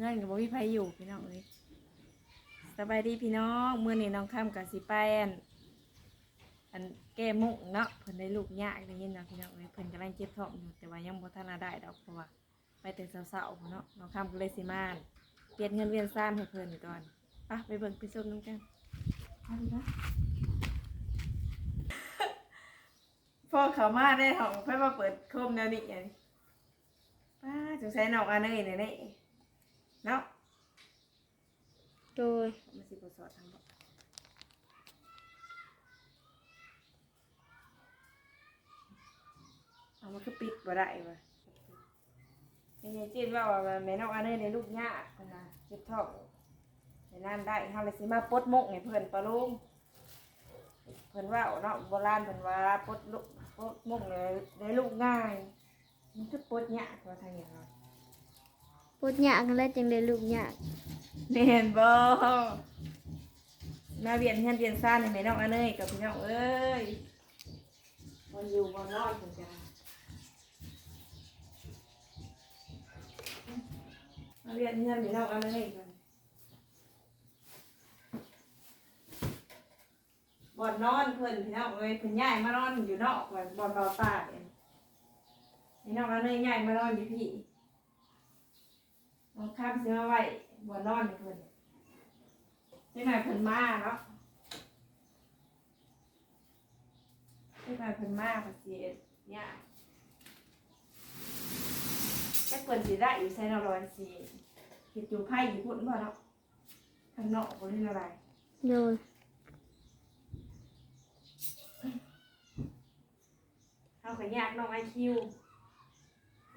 เงินกับบ่มีไผอยู่พี่น้องเอ้ยสบายดีพี่น้องเมื้อนี้น้องค่ำกับสิไปนอันแก้มุกเนาะเพิ่นได้ลูกยากได้ยินเนาะพี่น้องเอ้ยเพิ่นกำลังเจ็บท้องอยู่แต่ว่ายังบ่ทันได้ดอกเพราะว่าไปแต่เช้าๆเนาะน้องค่ำก็เลยสิมานเปลี่ยนเงินเวียนซ่านให้เพิ่นก่อนไปไปเบิ่งไปชมน้ำกันเอาดีนะพอเขามาได้ห้องเพิ่นมาเปิดโคมแนวนี้อันนี้ป้าสงสัยน้องอันนี้แน่ๆ เนาะโดยมันสิบสอดทางบ่เอามันคือปิดบ่ได้ว่ะยังไงจีนว่าว่าแม่น้องอันนี้ในลูกยากคนน่ะเจ็บท้องในนั่นได้เฮาเลยสิมาปลดมกให้เพิ่นปะลุงเพิ่นว่าเนาะโบราณเพิ่นว่าปลดลูกปลดมกเลยได้ลูกง่าย มันคือปลดยากว่าทางอย่างเนาะ พูดยากแล้วจังได้ลูกยากเห็นบ่มาเวียนเฮือนเวียนซ่านให้แม่น้องอันนี้กับพี่น้องเอ้ยบ่อยู่บ่นอนเพิ่นจ้ามาเวียนเฮือนพี่น้องอันนี้ก่อนบ่อนนอนเพิ่นพี่น้องเอ้ยเพิ่นย้ายมานอนอยู่นอกบ่อนบ่อนเบาตาเองพี่น้องอันนี้ย้ายมานอนอยู่พี่ น้องข้ามสิมาไว้บ่อนนอนเพิ่นจังไหนเพิ่นมาเนาะจังไหนเพิ่นมาก็สิเนี่ยแต่เพิ่นสิได้อยู่ใส่เนาะร้อยสิเฮ็ดอยู่ไผอยู่พุ่นบ่เนาะข้างนอกบ่ได้อะไรโดยเฮาก็ยากน้องไอคิว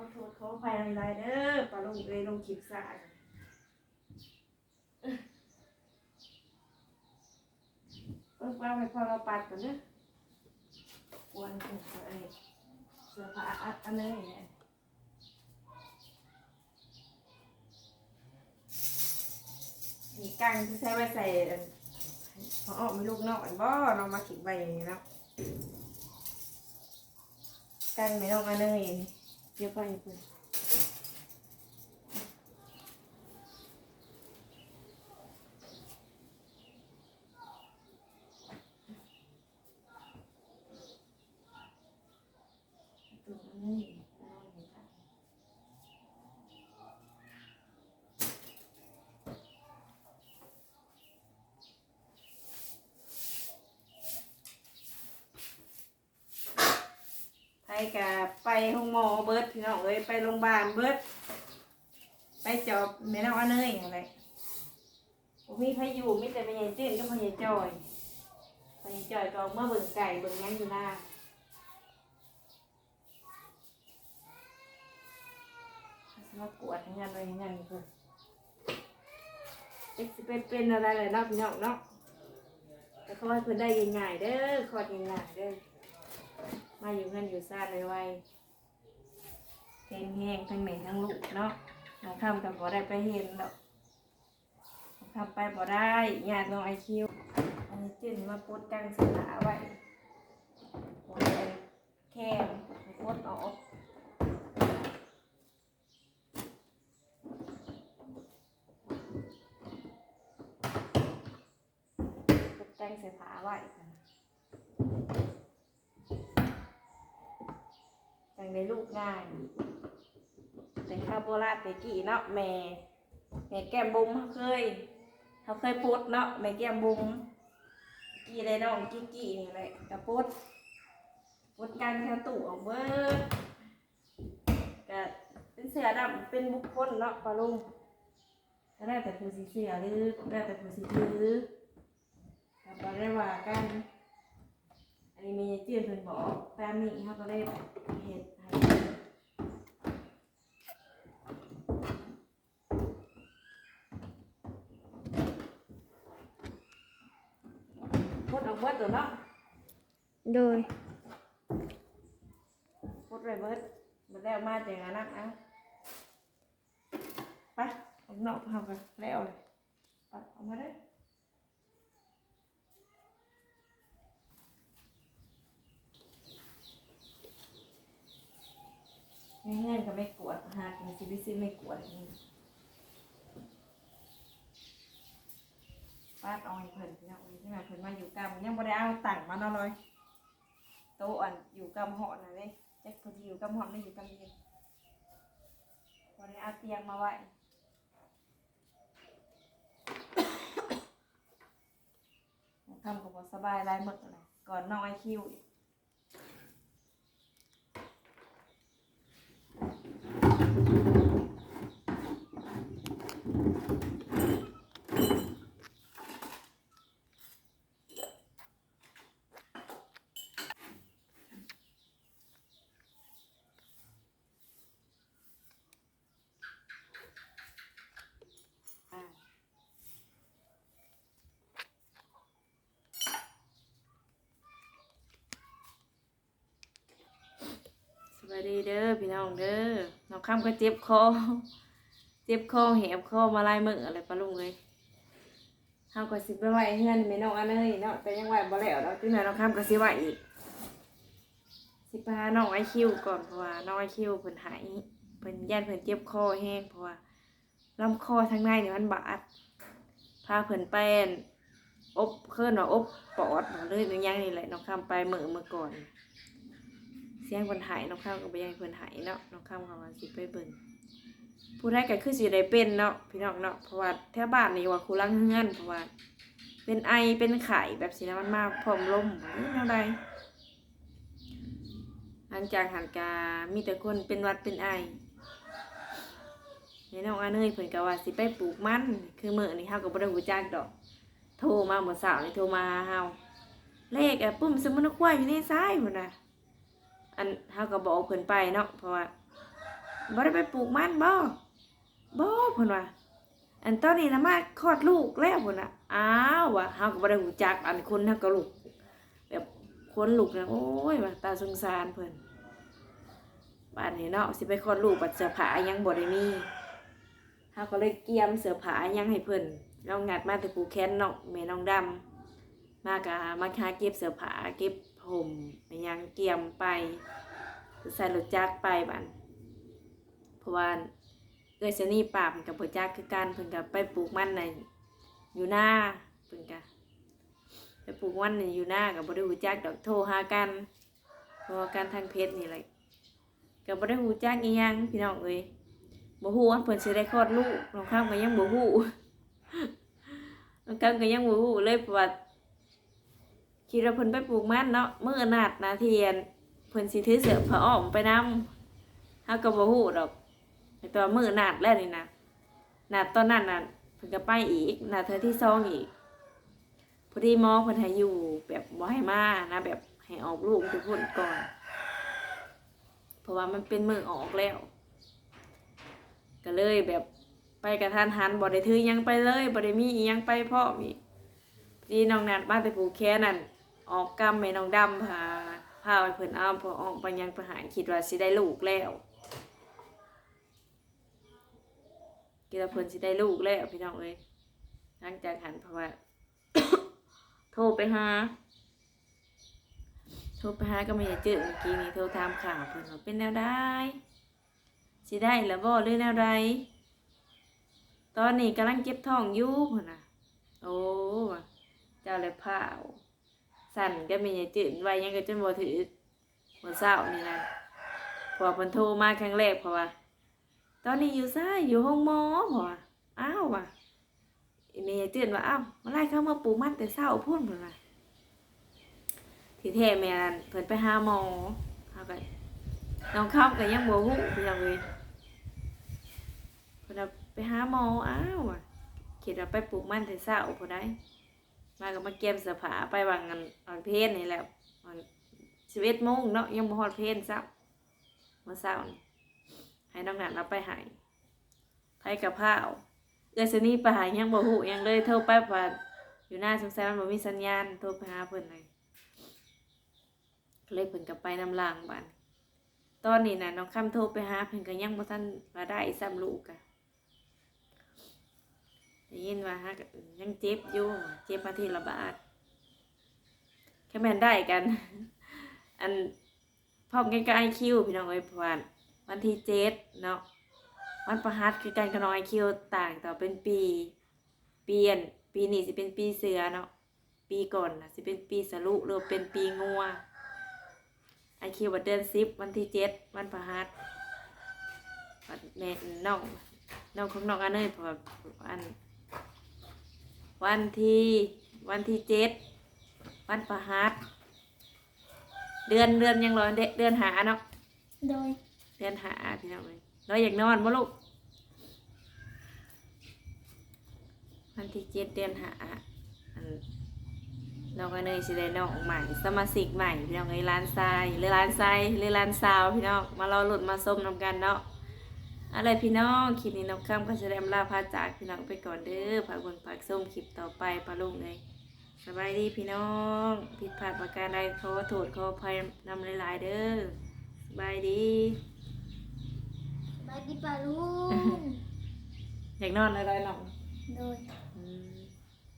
อโทษขออภัยหลายๆเด้อปลาลงเอ้ยลงคลิปซะเพิ่นว่าไปพอเราปัดก่อนเด้อกวนเอ้เสื้อผ้าอัดอันนี้เนี่กังที่ใช้ไว้ใส่พอออกมีลูกนอกอันบ่เรามาขิงไว้อย่างนี้เนาะกันไม่ต้องมาเลยเดี๋ยวไปเพื่อน ไป กับไปห้องหมอเบิร์ดพี่น้องเอ้ยไปโรงพยาบาลเบิร์ดไปจอบแม่น้องอันเนยอะไรผมมีใครอยู่มีแต่พยายจื้นกับพยายจอยพยายจอยก็เมื่อเบิ่งไก่เบิ่งหยังอยู่หน้าเขาสิมากวดงานอะไรงานเพิ่นเอ็กสิเป็นเป็นอะไรเลยเนาะพี่น้องเนาะแต่ขอให้เพิ่นได้ง่ายๆเด้อขอดง่ายๆเด้อ มาอยู่เงินอยู่ซ่านไวๆเพลงแห้งทั้งแม่ทั้งลูกเนาะน้องคำกับบ่ได้ไปเห็นดอกน้องคำไปบ่ได้ญาติน้องไอคิวอันนี้จิ้นมาปดกังสนาไว้ปดเป็นแคมปดออกแตงใส่ผ้าไว้กัน จังได้ลูกง่ายเป็นข้าวโบราณแต่กี้เนาะแม่แม่แก้มบุ้มเขาเคยเขาเคยปดเนาะแม่แก้มบุ้มกี้ได้น้องกี้กี้นี่แหละกระปดปดกันข้าตู่ออกเบิดก็เป็นเสือดำเป็นบุคคลเนาะปลาลุงก็ได้แต่ผู้สีเสือหรือได้แต่ผู้สีถือก็บ่ได้ว่ากัน อันนี้มีเจื้อนเพิ่นบอกแฟมนี่เขาก็เลยเห็ดให้พดออกเบิดตัวเนาะโดยพดไปเบิดมาแล้วมาแต่งอันนั้นเอาไปออกนอกทำกันแล้วเลยไปออกมาได้อ เงื่อก็ไม่กวดหากินซีบิซีไม่กวดนี่ปาดเอยเพิ่นเนี่ยใช่ไหมเพิ่นมาอยู่กรรมยังบ่ได้เอาตังมาเนาะเลยโตอ่อนอยู่กรรมเหาน่ะเด้แจ็คพอดีอยู่กรรมหอะไม่อยู่กรรมเย็นบ่ได้เอาเตียงมาไว้ทำกับสบายลายหมึกนะก่อนนอนไอคิวอีก สวัสดีเด้อพี่น้องเด้อน้องข้ามก็เจ็บคอ เจ็บคอแหบคอมาลายมืออะไรปะลุงเลยเฮาก็สิไปไหวเฮือนแม่น้องอันเอ้ยเนาะแต่ยังไหวบ่แล้วเนาะจังไดน้องข้ามก็สิไหวอีก สิไปหาน้องไอคิวก่อนเพราะว่าน้องไอคิวเพิ่นหายเพิ่นย่านเพิ่นเจ็บคอแห้งเพราะว่าลำคอทางในนี่มันบาดพาเพิ่นไปอั่นอบเคลื่อนว่าอบปอดหรือยังนี่แหละน้องข้ามไปมื้อมื้อก่อน เสียงเพิ่นหายน้องข้ามก็บ่อยังให้เพิ่นหายเนาะน้องข้ามก็ว่าสิไปเบิ่งผู้ใดก็คือสิได้เป็นเนาะพี่น้องเนาะเพราะว่าแถวบ้านนี่ว่าคูลังเฮือนเพราะว่า เป็นไอเป็นไข้แบบสินะมันมาพร้อมลมบ่รู้แนวใดหลังจากหันกามีแต่คนเป็นวัดเป็นไอในน้องอาเนยเพิ่นก็ว่าสิไปปลูกมัน คือมื้อนี้เฮาก็บ่ได้รู้จักดอก โทรมาเมื่อเช้านี่โทรมาหาเฮาเลขอะปุ่มสมุนควายอยู่ในซ้ายพุ่นน่ะ อันเฮาก็บอกเพิ่นไปเนาะเพราะว่าบ่ได้ไปปลูกมันบ่บ่เพิ่นว่าอันตอนนี้นะมาคลอดลูกแล้วเพิ่นน่ะอ้าวว่ะเฮาก็บ่ได้รู้จักอันคนเฮาก็ลูกแบบคนลูกนะโอ้ยว่าตาสงสารเพิ่นบ้านนี้เนาะสิไปคลอดลูกบัดเสื้อผ้ายังบ่ได้มีเฮาก็เลยเกียมเสื้อผ้ายังให้เพิ่นเรางัดมาแต่ปูแค้นเนาะแม่น้องดำมากะมาหาเก็บเสื้อผ้าเก็บ ผมไปยังเกียมไปใส่รถจักรไปบันเพราะว่าเอ้ยเสนี่ป่าเพิ่นกับบ่จักคือกันเพิ่นกับไปปลูกมันในอยู่หน้าเพิ่นกะไปปลูกมันในอยู่หน้ากับบ่ได้ฮู้จักดอกโทรหากันเพราะการทางเพชรนี่แหละก็บ่ได้ฮู้จักอีหยังพี่น้องเอ้ยบ่ฮู้ว่าเพิ่นสิได้คลอดลูกน้องข้ามก็ยังบ่ฮู้น้องข้ามก็ยังบ่ฮู้เลยเพระว่า คิดว่าเพิ่นไปปลูกมันเนาะมื้อนาดนาเทียนเพิ่นสิถือเสือผ้าอ้อมไปนำเฮาก็บ่ฮู้ดอกแต่ตัวามื้อนาดแล้วนี่นะนาดตอนนั้นน่ะเพิ่นก็ไปอีกนาดเธอที่สองอีกพอดีหมอเพิ่นให้อยู่แบบบ่ให้มานะแบบให้ออกลูกทุกคนก่อน เพราะว่ามันเป็นมือออกแล้ว ก็เลยแบบไปกระทันหันบ่ได้ถือยังไปเลยบ่ได้มีอียังไปพร้อมอีกที่น้องนัดมาแต่ผูกแค่นั่น ออกกำให้น้องดำพาพาไปเพิ่นอ้อมพอออกไปยังประหารคิดว่าสิได้ลูกแล้วคิดว่าเพิ่นสิได้ลูกแล้วพี่น้องเอ้ยหลังจากหันเพราะว่า โทรไปหาโทรไปหาก็ไม่ได้เจอเมื่อกี้นี้โทรถามข่าวเพิ่นว่าเป็นแนวใดสิได้แล้วบ่หรือแนวใดตอนนี้กำลังเจ็บท้องอยู่พิ่นน่ะ โอ้ว่ะเจ้าเลยพาว สั่นก็มีอย่จืดไว้ยังก็จนบ่ถือบ่เศร้านี่นะพอเพิ่นโทรมาครั้งแรกเพราะว่า ตอนนี้อยู่ซ้าอยู่ห้องหมอเพราะว่าอ้าวว่ะอีเมย์จืดว่าอ้าวมาไล่เข้ามาปูมันแต่เศร้าพุ่นเพิ่นว่าที่แท้แม่นั่นเพิ่นไปหาหมอเฮาก็น้องเข้าก็ยังบ่ฮู้พี่น้องเอ้ยเพิ่นไปหาหมออ้าวว่ะคิดว่าไปปลูกมันแต่เช้าพอได้ มาก็มาเก็บเสื้อผ้าไปวางกันวางเพนนี่แหละวางสิบเอ็ดโมงเนาะยังบ่ฮอดเพนซ้ำเมื่อเช้านี่ให้น้องหนันเราไปหายไผกับข้าเอื้อสนี่ไปหายังบ่ฮู้ยังเลยโทรไปว่าอยู่หน้าสงสัยมันบ่มีสัญญาณโทรไปหาเพิ่นเลยเลยเพิ่นก็ไปนำลางบ้านตอนนี้น่ะน้องคำโทรไปหาเพิ่นก็ยังบ่ทันว่าได้ซ้ำลูกกะ ได้ยินว่าฮะยังเจ็บอยู่ เจ็บมาทีละบาทแค่แม่นได้กัน อันพร้อมกันกับไอคิวพี่น้องเอ้ยพว่าวันที่เจ็ดเนาะวันประหัสคือการกับน้องไอคิวต่างต่อเป็นปี เปลี่ยน ปีนี้สิเป็นปีเสือเนาะปีก่อนนะสิเป็นปีสรุหรือเป็นปีงัวไอคิวว่าเดือนสิบวันที่เจ็ดวันพฤหัสวันแม่น้องน้องของน้องอันเนยเพราะว่าวัน วันที่วันที่เจ็ดวันพฤหัสเดือนเดือนยังรอเดเดือนหาเนาะโดยเดือนหาพี่น้องเลยเราอยากนอนบ่ลูกวันที่เจ็ดเดือนหาอันน้องก็เนยสิได้น้องใหม่ สมาชิกใหม่พี่น้องเอ้ยร้านทรายหรือร้านทรายหรือร้านซาวพี่น้องมารอหลุดมาส้มนำกันเนาะ อะไรพี่น้องคลิปนี้น้องข้ามก็จะได้อำลาพาจากพี่น้องไปก่อนเด้อฝากเบิ่งฝากส้มคลิปต่อไปปลาลุงเลยสบายดีพี่น้องผิดพลาดประการใดขอโทษขออภัยนำหลายๆเด้อสบายดีบายดีปลาลุงอยากนอนอะไรหรอกโดยอืม